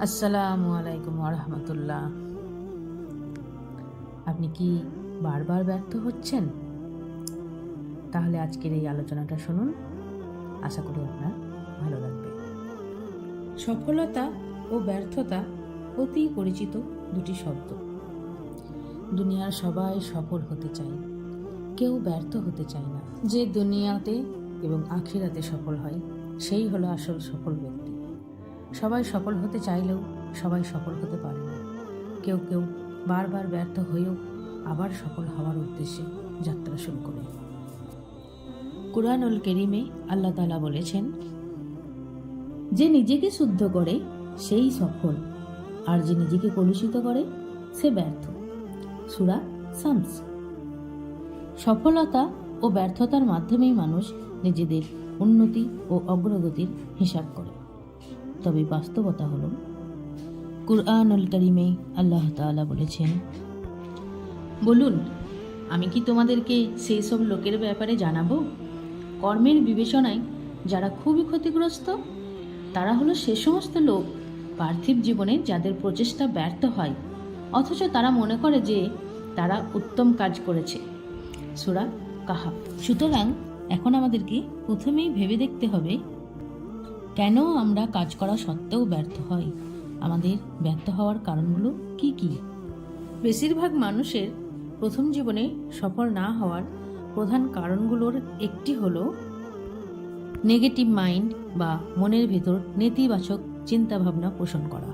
আসসালামু আলাইকুম রহমতুল্লাহ আপনি কি বারবার ব্যর্থ হচ্ছেন? তাহলে আজকের এই আলোচনাটা শুনুন। আশা করি আপনার ভালো লাগবে। সফলতা ও ব্যর্থতা অতি পরিচিত দুটি শব্দ। দুনিয়ার সবাই সফল হতে চায়। কেউ ব্যর্থ হতে চায় না। যে দুনিয়াতে এবং আখিরাতে সফল হয়, সেই হলো আসল সফল ব্যক্তি। সবাই সফল হতে চাইলেও সবাই সফল হতে পারে না। কেউ কেউ বারবার ব্যর্থ হয়েও আবার সফল হওয়ার উদ্দেশ্যে যাত্রা শুরু করে। কুরআনুল কেরিমে আল্লাহ তালা বলেছেন, যে নিজেকে শুদ্ধ করে, সেই সফল। আর যে নিজেকে কলুষিত করে, সে ব্যর্থ। সুরা সামস সফলতা ও ব্যর্থতার মাধ্যমেই মানুষ নিজেদের উন্নতি ও অগ্রগতির হিসাব করে। তবে বাস্তবতা হল, কুরআনুল করিমে আল্লাহ তাআলা বলেছেন, বলুন, আমি কি তোমাদেরকে সেই সব লোকের ব্যাপারে জানাব? কর্মের বিবেচনায় যারা খুবই ক্ষতিগ্রস্ত, তারা হলো সে সমস্ত লোক পার্থিব জীবনে যাদের প্রচেষ্টা ব্যর্থ হয়, অথচ তারা মনে করে যে তারা উত্তম কাজ করেছে। সুরা কাহা সুতরাং এখন আমাদেরকে প্রথমেই ভেবে দেখতে হবে কেন আমরা কাজ করা সত্ত্বেও ব্যর্থ হই? আমাদের ব্যর্থ হওয়ার কারণগুলো কি কি? বেশিরভাগ মানুষের প্রথম জীবনে সফল না হওয়ার প্রধান কারণগুলোর একটি হলো নেগেটিভ মাইন্ড বা মনের ভেতর নেতিবাচক চিন্তাভাবনা পোষণ করা।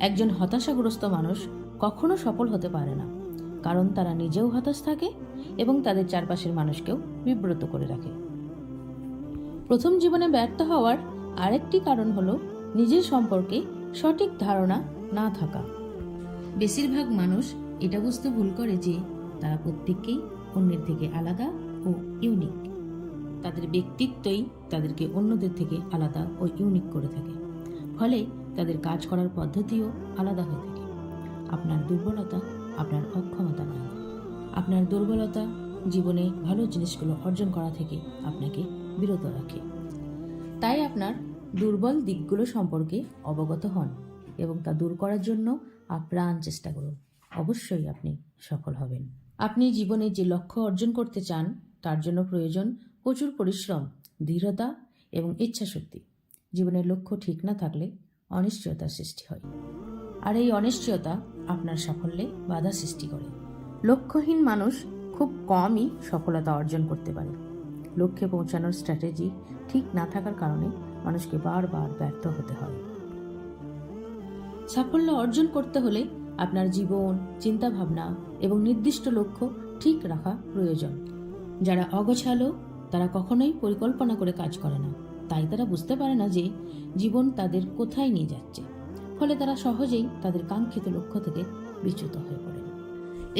একজন হতাশাগ্রস্ত মানুষ কখনো সফল হতে পারে না, কারণ তারা নিজেও হতাশ থাকে এবং তাদের চারপাশের মানুষকেও বিব্রত করে রাখে। প্রথম জীবনে ব্যর্থ হওয়ার আরেকটি কারণ হলো নিজের সম্পর্কে সঠিক ধারণা না থাকা। বেশিরভাগ মানুষ এটা বুঝতে ভুল করে যে তারা প্রত্যেককেই অন্যের থেকে আলাদা ও ইউনিক তাদের ব্যক্তিত্বই তাদেরকে অন্যদের থেকে আলাদা ও ইউনিক করে থাকে। ফলে তাদের কাজ করার পদ্ধতিও আলাদা হয়ে থাকে। আপনার দুর্বলতা আপনার অক্ষমতা নয়। আপনার দুর্বলতা জীবনে ভালো জিনিসগুলো অর্জন করা থেকে আপনাকে বিরত রাখে। তাই আপনার দুর্বল দিকগুলো সম্পর্কে অবগত হন এবং তা দূর করার জন্য আপ্রাণ চেষ্টা করুন। অবশ্যই আপনি সফল হবেন। আপনি জীবনে যে লক্ষ্য অর্জন করতে চান, তার জন্য প্রয়োজন প্রচুর পরিশ্রম, দৃঢ়তা এবং ইচ্ছাশক্তি। জীবনের লক্ষ্য ঠিক না থাকলে অনিশ্চয়তার সৃষ্টি হয়। আর এই অনিশ্চয়তা আপনার সাফল্যে বাধা সৃষ্টি করে। লক্ষ্যহীন মানুষ খুব কমই সফলতা অর্জন করতে পারে। লক্ষ্যে পৌঁছানোর স্ট্র্যাটেজি ঠিক না থাকার কারণে মানুষকে বারবার ব্যর্থ হতে হয়। সাফল্য অর্জন করতে হলে আপনার জীবন, চিন্তাভাবনা এবং নির্দিষ্ট লক্ষ্য ঠিক রাখা প্রয়োজন। যারা অগোছালো, তারা কখনোই পরিকল্পনা করে কাজ করে না। তাই তারা বুঝতে পারে না যে জীবন তাদের কোথায় নিয়ে যাচ্ছে। ফলে তারা সহজেই তাদের কাঙ্ক্ষিত লক্ষ্য থেকে বিচ্যুত হয়ে পড়ে।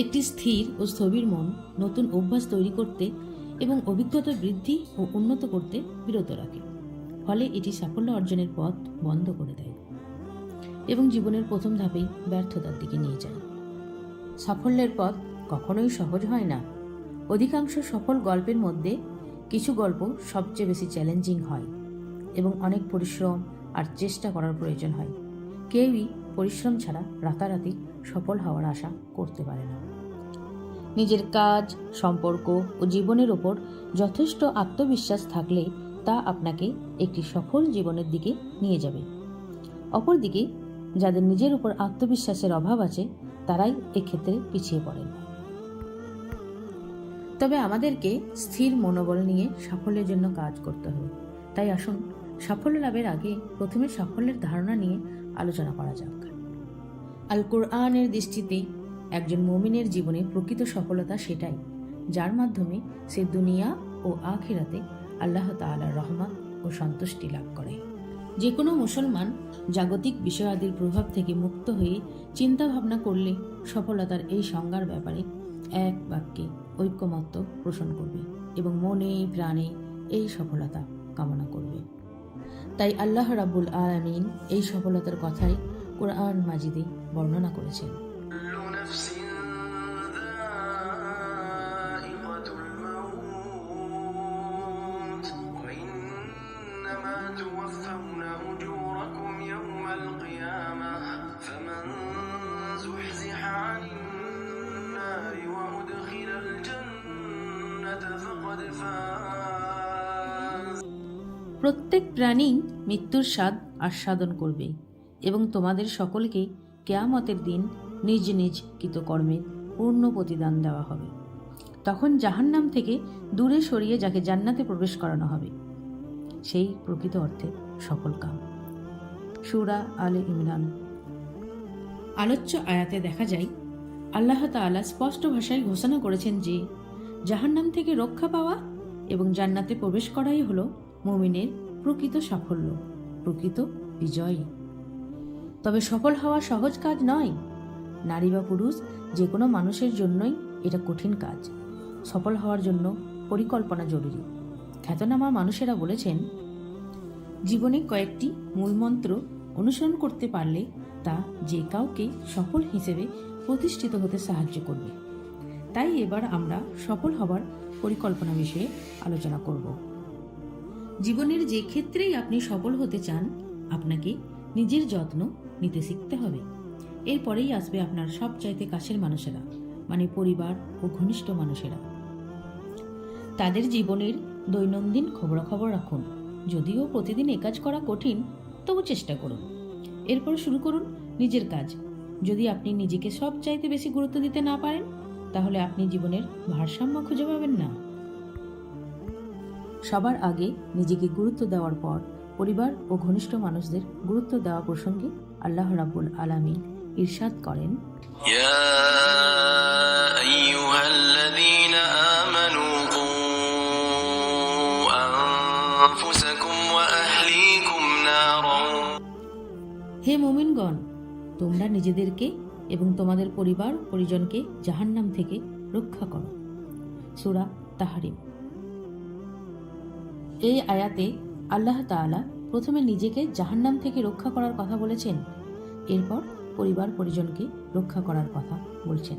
একটি স্থির ও স্থবির মন, নতুন অভ্যাস তৈরি করতে এবং অভিজ্ঞতা বৃদ্ধি ও উন্নত করতে বিরত রাখে। ফলে এটি সাফল্য অর্জনের পথ বন্ধ করে দেয় এবং জীবনের প্রথম ধাপেই ব্যর্থতার দিকে নিয়ে যায়। সাফল্যের পথ কখনোই সহজ হয় না। অধিকাংশ সফল গল্পের মধ্যে কিছু গল্প সবচেয়ে বেশি চ্যালেঞ্জিং হয় এবং অনেক পরিশ্রম আর চেষ্টা করার প্রয়োজন হয়। কেউই পরিশ্রম ছাড়া রাতারাতি সফল হওয়ার আশা করতে পারে না। নিজের কাজ, সম্পর্ক ও জীবনের ওপর যথেষ্ট আত্মবিশ্বাস থাকলে তা আপনাকে একটি সফল জীবনের দিকে নিয়ে যাবে। অপরদিকে, যাদের নিজের উপর আত্মবিশ্বাসের অভাব আছে, তারাই এক্ষেত্রে পিছিয়ে পড়েন। তবে আমাদেরকে স্থির মনোবল নিয়ে সাফল্যের জন্য কাজ করতে হবে। তাই আসুন, সাফল্য লাভের আগে প্রথমে সাফল্যের ধারণা নিয়ে আলোচনা করা যাক। আল কোরআনের দৃষ্টিতে একজন মমিনের জীবনে প্রকৃত সফলতা সেটাই, যার মাধ্যমে সে দুনিয়া ও আখিরাতে আল্লাহ তাআলার রহমত ও সন্তুষ্টি লাভ করে। যে কোনো মুসলমান জাগতিক বিষয়াদির প্রভাব থেকে মুক্ত হয়ে চিন্তা ভাবনা করলে সফলতার এই সংজ্ঞার ব্যাপারে এক বাক্যে ঐক্যমত্য পোষণ করবে এবং মনে প্রাণে এই সফলতা কামনা করবে। তাই আল্লাহ রাব্বুল আলামিন এই সফলতার কথাই কোরআন মাজিদে বর্ণনা করেছেন। প্রত্যেক প্রাণী মৃত্যুর স্বাদ আস্বাদন করবে এবং তোমাদের সকলকে কেয়ামতের দিন নিজ নিজ কৃতকর্মের পূর্ণ প্রতিদান দেওয়া হবে। তখন জাহান্নাম থেকে দূরে সরিয়ে যাকে জান্নাতে প্রবেশ করানো হবে, সেই প্রকৃত অর্থে সফল কাম। সুরা আলে ইমরান। আলোচ্য আয়াতে দেখা যায়, আল্লাহ তাআলা স্পষ্ট ভাষায় ঘোষণা করেছেন যে, জাহান্নাম থেকে রক্ষা পাওয়া এবং জান্নাতে প্রবেশ করাই হলো মুমিনের প্রকৃত সাফল্য, প্রকৃত বিজয়। তবে সফল হওয়া সহজ কাজ নয়। নারী বা পুরুষ যে কোনো মানুষের জন্যই এটা কঠিন কাজ। সফল হওয়ার জন্য পরিকল্পনা জরুরি। খ্যাতনামা মানুষেরা বলেছেন, জীবনে কয়েকটি মূলমন্ত্র অনুসরণ করতে পারলে তা যে কাউকে সফল হিসেবে প্রতিষ্ঠিত হতে সাহায্য করবে। তাই এবার আমরা সফল হবার পরিকল্পনা বিষয়ে আলোচনা করব। জীবনের যে ক্ষেত্রেই আপনি সফল হতে চান, আপনাকে নিজের যত্ন নিতে শিখতে হবে। এরপরেই আসবে আপনার সবচাইতে কাছের মানুষেরা মানে পরিবার ও ঘনিষ্ঠ মানুষেরা। তাদের জীবনের দৈনন্দিন খবরাখবর রাখুন। যদিও প্রতিদিন এ কাজ করা কঠিন, তবু চেষ্টা করুন। এরপর শুরু করুন নিজের কাজ। যদি আপনি নিজেকে সব চাইতে বেশি গুরুত্ব দিতে না পারেন, তাহলে আপনি জীবনের ভারসাম্য খুঁজে পাবেন না। সবার আগে নিজেকে গুরুত্ব দেওয়ার পর পরিবার ও ঘনিষ্ঠ মানুষদের গুরুত্ব দেওয়া প্রসঙ্গে আল্লাহ রাবুল আলামিন ইরশাদ করেন হে মোমিনগণ তোমরা নিজেদেরকে এবং তোমাদের পরিবার পরিজনকে জাহান্নাম থেকে রক্ষা করো। সুরা তাহারিম। এই আয়াতে আল্লাহ তাআলা প্রথমে নিজেকে জাহান্নাম থেকে রক্ষা করার কথা বলেছেন, এরপর পরিবার পরিজনকে রক্ষা করার কথা বলছেন।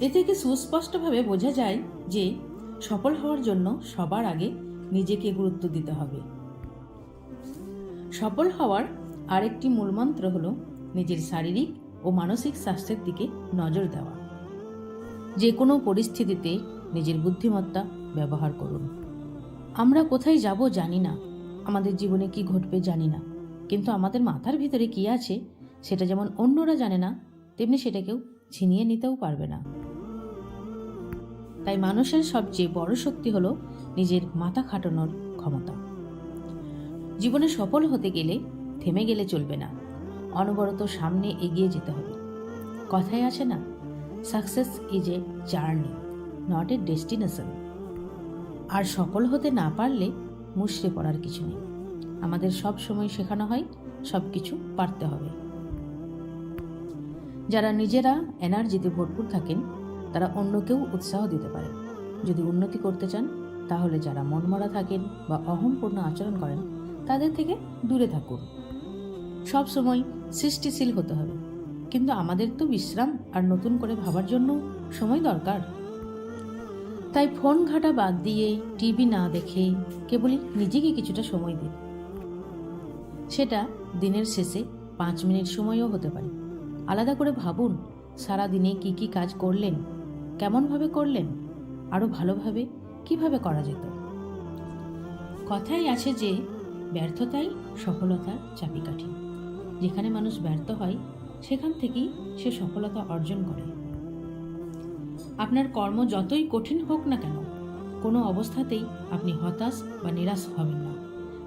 এ থেকে সুস্পষ্টভাবে বোঝা যায় যে সফল হওয়ার জন্য সবার আগে নিজেকে গুরুত্ব দিতে হবে। সফল হওয়ার আরেকটি মূলমন্ত্র হল নিজের শারীরিক ও মানসিক স্বাস্থ্যের দিকে নজর দেওয়া। যে কোনো পরিস্থিতিতে নিজের বুদ্ধিমত্তা ব্যবহার করুন। আমরা কোথায় যাব জানি না। আমাদের জীবনে কি ঘটবে জানি না। কিন্তু আমাদের মাথার ভিতরে কি আছে, সেটা যেমন অন্যরা জানে না, তেমনি সেটা কেউ ছিনিয়ে নিতেও পারবে না। তাই মানুষের সবচেয়ে বড় শক্তি হলো নিজের মাথা খাটানোর ক্ষমতা। জীবনে সফল হতে গেলে থেমে গেলে চলবে না। অনবরত সামনে এগিয়ে যেতে হবে। কথায় আছে না success is a journey not a destination আর সফল হতে না পারলে মুশড়ে পড়ার কিছু নেই। আমাদের সব সময় শেখানো হয়, সব কিছু পারতে হবে। যারা নিজেরা এনার্জিতে ভরপুর থাকেন, তারা অন্যকেও উৎসাহ দিতে পারেন। যদি উন্নতি করতে চান, তাহলে যারা মনমরা থাকেন বা অহংপূর্ণ আচরণ করেন, তাদের থেকে দূরে থাকুন। সব সময় সৃষ্টিশীল হতে হবে। কিন্তু আমাদের তো বিশ্রাম আর নতুন করে ভাবার জন্য সময় দরকার। তাই ফোন ঘাটা বাদ দিয়ে টিভি না দেখে কেবলই নিজেকে কিছুটা সময় দিন সেটা দিনের শেষে পাঁচ মিনিট সময়ও হতে পারে। আলাদা করে ভাবুন, সারা দিনে কি কি কাজ করলেন কেমনভাবে করলেন আরও ভালোভাবে কীভাবে করা যেত। কথাই আছে যে, ব্যর্থতাই সফলতার চাবিকাঠি। যেখানে মানুষ ব্যর্থ হয়, সেখান থেকেই সে সফলতা অর্জন করে। আপনার কর্ম যতই কঠিন হোক না কেন কোনো অবস্থাতেই আপনি হতাশ বা নিরাশ হবেন না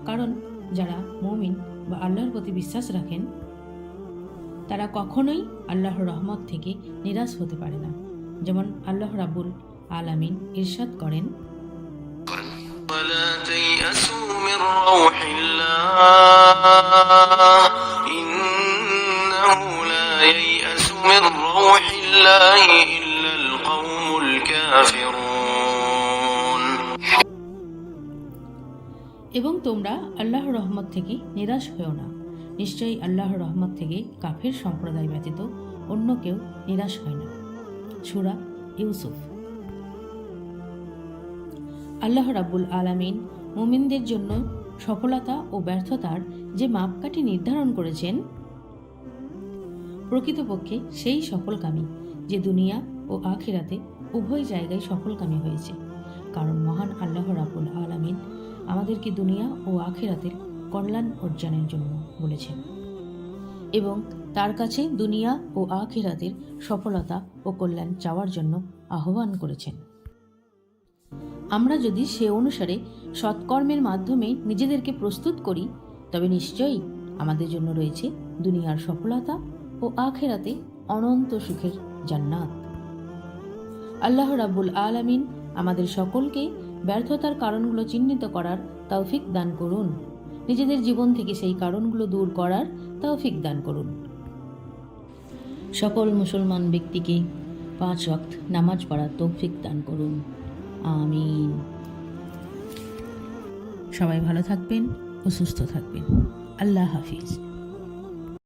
কারণ যারা মমিন বা আল্লাহর প্রতি বিশ্বাস রাখেন তারা কখনোই আল্লাহর রহমত থেকে নিরাশ হতে পারে না যেমন আল্লাহ রাবুল আলামিন ইরশাদ করেন ولا تيأسوا من روح الله إنه لا ييأس من روح الله إلا القوم الكافرون এবং তোমরা আল্লাহর রহমত থেকে নিরাশ হয়েও না। নিশ্চয়ই আল্লাহর রহমত থেকে কাফের সম্প্রদায় ব্যতীত অন্য কেউ নিরাশ হয় না। সুরা ইউসুফ। আল্লাহ রাব্বুল আলামিন মুমিনদের জন্য সফলতা ও ব্যর্থতার যে মাপকাঠি নির্ধারণ করেছেন, প্রকৃতপক্ষে সেই সফলকামী যে দুনিয়া ও আখিরাতে উভয় জায়গায় সফলকামী হয়েছে। কারণ মহান আল্লাহ রাব্বুল আলামিন আমাদের আমাদেরকে দুনিয়া ও আখেরাতের কল্যাণ অর্জনের জন্য বলেছেন। এবং তার কাছে দুনিয়া ও আখেরাতের সফলতা ও কল্যাণ চাওয়ার জন্য আহ্বান করেছেন। আমরা যদি সে অনুসারে সৎকর্মের মাধ্যমে নিজেদেরকে প্রস্তুত করি, তবে নিশ্চয়ই আমাদের জন্য রয়েছে দুনিয়ার সফলতা ও আখেরাতে অনন্ত সুখের জান্নাত। আল্লাহ রাব্বুল আলামিন আমাদের সকলকে ব্যর্থতার কারণগুলো চিহ্নিত করার তৌফিক দান করুন। নিজেদের জীবন থেকে সেই কারণগুলো দূর করার তৌফিক দান করুন। সকল মুসলমান ব্যক্তিকে পাঁচ ওয়াক্ত নামাজ পড়ার তৌফিক দান করুন। আমিন। সবাই ভালো থাকবেন ও সুস্থ থাকবেন। আল্লাহ হাফিজ।